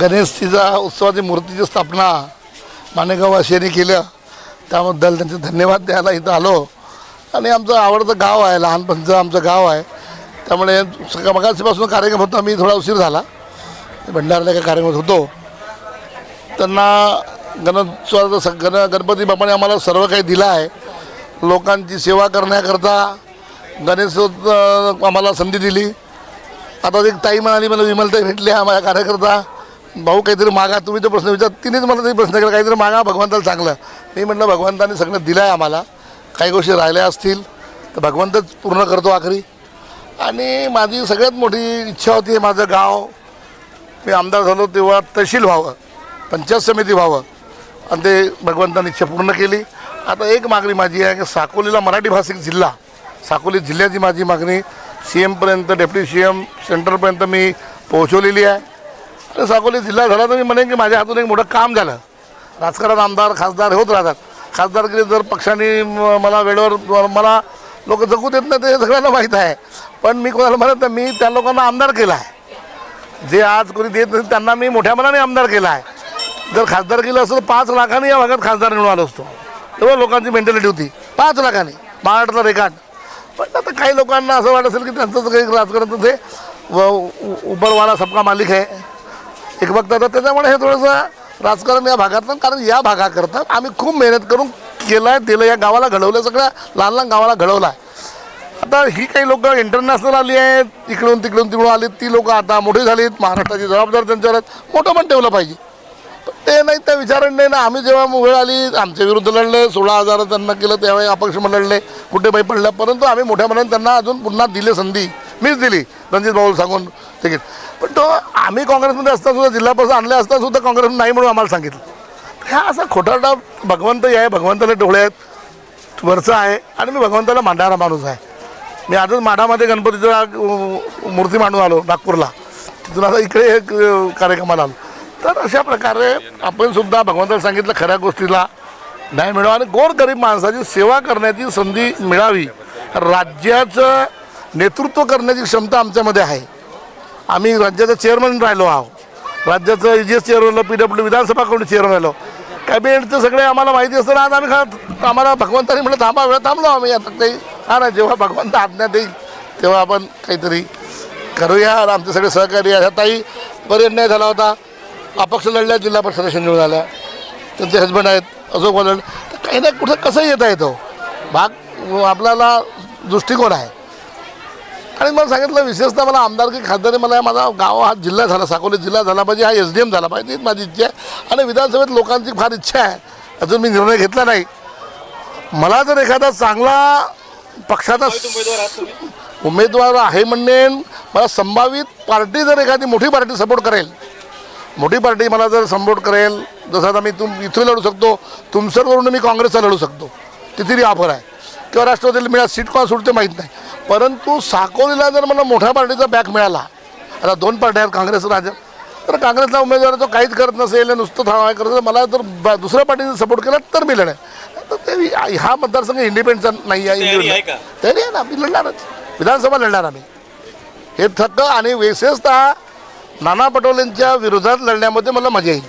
गणेशजीचा उत्सवाची मूर्तीची स्थापना माणेगाववासियांनी केलं त्याबद्दल त्यांचे धन्यवाद द्यायला इथं आलो. आणि आमचं आवडतं गाव आहे लहानपणचं आमचं गाव आहे. त्यामुळे मगाशीपासून कार्यक्रम होता मी थोडा उशीर झाला. भंडारला एका कार्यक्रमात होतो. त्यांना गणोत्सवाचं स गण गणपती बाप्पाने आम्हाला सर्व काही दिलं आहे. लोकांची सेवा करण्याकरता गणेश आम्हाला संधी दिली. आता एक ताई म्हणाली मला विमलताई भेटल्या माझ्या कार्यकर्ता. भाऊ काहीतरी मागा. तुम्ही जो प्रश्न विचार तिनेच मला तरी प्रश्न केला. काहीतरी मागा भगवंताला चांगलं मी म्हटलं भगवंताने सगळं दिलं आहे आम्हाला. काही गोष्टी राहिल्या असतील तर भगवंतच पूर्ण करतो आखरी. आणि माझी सगळ्यात मोठी इच्छा होती माझं गाव. मी आमदार झालो तेव्हा तहसील व्हावं पंचायत समिती व्हावं. आणि ते भगवंतानी इच्छा पूर्ण केली. आता एक मागणी माझी आहे की साकोलीला मराठी भाषिक जिल्हा साकोली जिल्ह्याची माझी मागणी. सी एमपर्यंत डेप्युटी सी एम सेंटरपर्यंत मी पोहोचवलेली आहे. अरे साकोली जिल्हा झाला तर मी म्हणेन की माझ्या हातून एक मोठं काम झालं. राजकारण आमदार खासदार होत राहतात. खासदारगिरी जर पक्षाने म- मला वेळेवर मला लोक जगू देत नाही ते सगळ्यांना माहीत आहे. पण मी कोणाला म्हणत नाही मी त्या लोकांना आमदार केला आहे. जे आज कोणी देत नाही त्यांना मी मोठ्या मनाने आमदार केला आहे. जर खासदार केलं असतं तर पाच लाखांनी या भागात खासदार निवडून आलो असतो. तेव्हा लोकांची मेंटॅलिटी होती. पाच लाखांनी. महाराष्ट्रातला रेकॉर्ड पण आता काही लोकांना असं वाटत असेल की त्यांचं काही राजकारण ते व उ- सबका मालिक आहे. एक बघता तर त्याच्यामुळे हे थोडंसं राजकारण या भागातलं कारण या भागाकरता आम्ही खूप मेहनत करून केलं आहे दिलं या गावाला घडवलं सगळ्या लहान लहान गावाला घडवलं आहे आता ही काही लोक इंटरनॅशनल आली आहेत इकडून तिकडून तिकडून आली ती लोक आता मोठी झालीत महाराष्ट्राची जबाबदारी त्यांच्यावर आहेत मोठं पण ठेवलं पाहिजे. ते नाही त्या विचारण नाही ना आम्ही जेव्हा वेळ आली आमच्या विरुद्ध लढले सोळा हजार त्यांना केलं त्यावेळी अपक्ष म्हणून लढले कुठे बाई पडलं परंतु आम्ही मोठ्या मनाने त्यांना अजून पुन्हा दिली संधी मीच दिली रणजित भाऊ सांगून तिकीट पण तो आम्ही काँग्रेसमध्ये असता सुद्धा जिल्हा परिषद आणले असता सुद्धा काँग्रेस नाही म्हणून आम्हाला सांगितलं. ह्या असा खोटारडा भगवंत आहे भगवंताला डोळे आहेत वरचं आहे आणि मी भगवंताला मांडणारा माणूस आहे. मी आजच माढामध्ये गणपतीचा मूर्ती मांडून आलो नागपूरला. तिथून आता इकडे कार्यक्रमाला आलो. तर अशा प्रकारे आपण सुद्धा भगवंताला सांगितलं खऱ्या गोष्टीला नाही मिळावं आणि गोरगरीब माणसाची सेवा करण्याची संधी मिळावी. राज्याचं नेतृत्व करण्याची क्षमता आमच्यामध्ये आहे. आम्ही राज्याचं चेअरमन राहिलो आहोत राज्याचं E G S chairman P W विधानसभा कोणी चेअरमन राहिलो. कॅबिनेटचं सगळे आम्हाला माहिती असतं आज आम्ही खा आम्हाला भगवंतानी म्हटलं थांबा वेळ थांबलो आम्ही. आता काही हा ना जेव्हा भगवंत आज्ञा देईल तेव्हा आपण काहीतरी करूया. आणि आमचे सगळे सहकारी आहेत. ताई बरे अन्याय झाला होता. अपक्ष लढल्या जिल्हा परिषद निवडून झाल्या. त्यांचे हजबंड आहेत अशोक वलड. काही ना कुठं कसं येता येतो? भाग आपल्याला दृष्टिकोन आहे. आणि मला सांगितलं विशेषतः मला आमदारकी खासदारी मला माझा गाव हा जिल्हा झाला साकोली जिल्हा झाला पाहिजे हा एस डी एम झाला पाहिजे हीच माझी इच्छा आहे. आणि विधानसभेत लोकांची फार इच्छा आहे. अजून मी निर्णय घेतला नाही. मला जर एखादा चांगला पक्षाचा उमेदवार आहे म्हणेन मला संभावित पार्टी जर एखादी मोठी पार्टी सपोर्ट करेल मोठी पार्टी मला जर सपोर्ट करेल जसं आता मी तुम इथून लढू शकतो तुमसरवरून मी काँग्रेसचा लढू शकतो तिथे ऑफर आहे. किंवा राष्ट्रवादीला मिळा सीट कोणा सुटते माहीत नाही. परंतु साकोलीला जर मला मोठ्या पार्टीचा बॅक मिळाला आता दोन पार्ट्या आहेत काँग्रेस राजा तर काँग्रेसला उमेदवार तो काहीच करत नसेल नुसतं थांबा करत असेल, मला जर ब- दुसऱ्या पार्टीने सपोर्ट केला तर मी लढेन तर ते हा मतदारसंघ इंडिपेंडचा नाही आहे का? तयारी आहे ना मी लढणारच. विधानसभा लढणार आम्ही. हे थक्क आणि विशेषतः नाना पटोलेंच्या विरोधात लढण्यामध्ये मला मजा येईल.